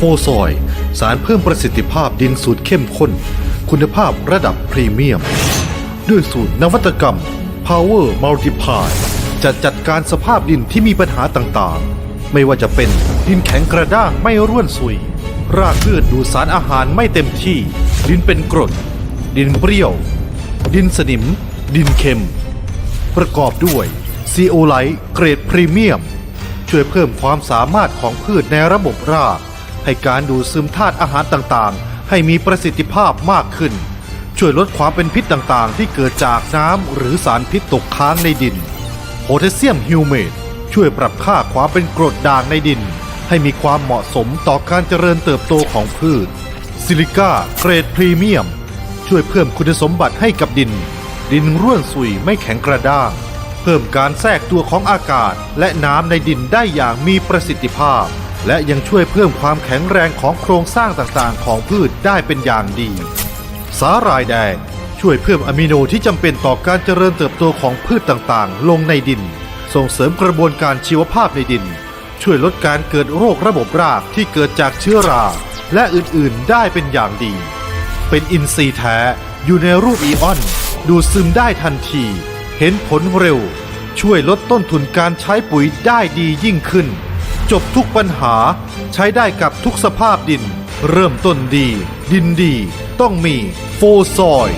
โฟซอย สารเพิ่มประสิทธิภาพดินสูตรเข้มข้น คุณภาพระดับพรีเมียม ด้วยสูตรนวัตกรรม Power Multiply จะจัดการสภาพดินที่มีปัญหาต่างๆ ไม่ว่าจะเป็นดินแข็งกระด้างไม่ร่วนซุย รากพืชดูสารอาหารไม่เต็มที่ ดินเป็นกรด ดินเปรี้ยว ดินสนิม ดินเค็ม ประกอบด้วยซีโอไลท์เกรดพรีเมียม ช่วยเพิ่มความสามารถของพืชในระบบราก ให้การดูดซึมธาตุอาหารต่างๆ ให้มีประสิทธิภาพมากขึ้น ช่วยลดความเป็นพิษต่างๆ ที่เกิดจากน้ำหรือสารพิษตกค้างในดินโพแทสเซียมฮิวเมตช่วยปรับค่าความเป็นกรดด่างในดิน ให้มีความเหมาะสมต่อการเจริญเติบโตของพืช ซิลิก้าเกรดพรีเมียม ช่วยเพิ่มคุณสมบัติให้กับดิน ดินร่วนสุยไม่แข็งกระด้าง เพิ่มการแทรกตัวของอากาศและน้ำในดินได้อย่างมีประสิทธิภาพ และยังช่วยเพิ่มความแข็งแรงของโครงสร้างต่างๆ ของพืชได้เป็นอย่างดี สาหร่ายแดงช่วยเพิ่มอะมิโนที่จำเป็นต่อการเจริญเติบโตของพืชต่างๆ ลงในดิน ส่งเสริมกระบวนการชีวภาพในดิน ช่วยลดการเกิดโรคระบบรากที่เกิดจากเชื้อรา และอื่นๆได้เป็นอย่างดี เป็นอินทรีย์แท้อยู่ในรูปอีออน ดูซึมได้ทันที เห็นผลเร็ว ช่วยลดต้นทุนการใช้ปุ๋ยได้ดียิ่งขึ้น จบทุกปัญหา ใช้ได้กับทุกสภาพดิน เริ่มต้นดี ดินดี ต้องมีโฟซอย